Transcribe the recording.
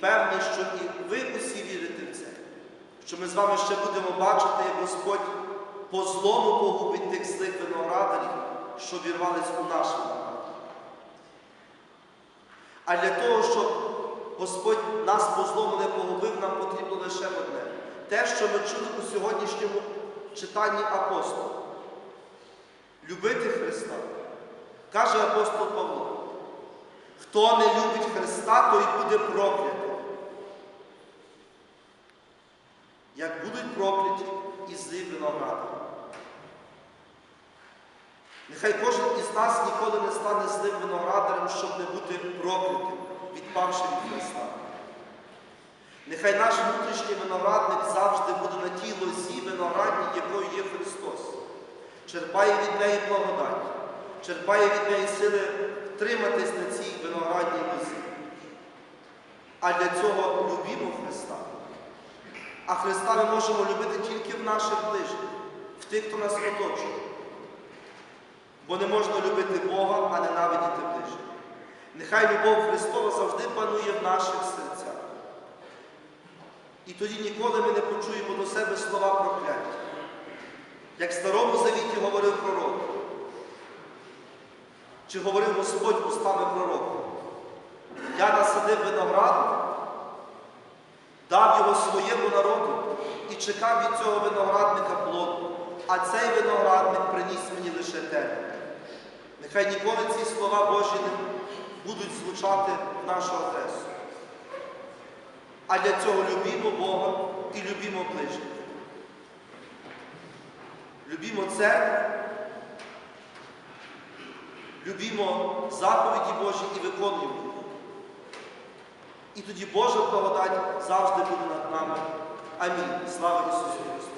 певний, що і ви усі вірите в це, що ми з вами ще будемо бачити, як Господь по злому погубить тих злих виноградарів, що вірвались у наш виноград. А для того, щоб Господь нас по злому не погубив, нам потрібно лише одне. Те, що ми чули у сьогоднішньому читанні апостола. Любити Христа. Каже апостол Павло, хто не любить Христа, той буде проклятий. Як будуть прокляті і злі виногради. Нехай кожен із нас ніколи не стане злим виноградарем, щоб не бути проклятим, відпавши від Христа. Нехай наш внутрішній виноградник завжди буде на тій лозі виноградній, якою є Христос. Черпає від неї благодать, черпає від неї сили втриматись на цій виноградній лозі. А для цього любімо Христа. А Христа ми можемо любити тільки в наших ближніх, в тих, хто нас оточує. Бо не можна любити Бога, а ненавидіти ближніх. Нехай любов Христова завжди панує в наших серцях. І тоді ніколи ми не почуємо до себе слова прокляття. Як в Старому Завіті говорив пророк, чи говорив Господь устами пророка. Я насадив виноград, дав його своєму народу і чекав від цього виноградника плоду, а цей виноградник приніс мені лише те. Нехай ніколи ці слова Божі не будуть звучати в нашу адресу. А для цього любімо Бога і любімо ближніх. Любімо церкву, любімо заповіді Божі і виконуємо їх. І тоді Божа благодать завжди буде над нами. Амінь. Слава Ісусу Христу!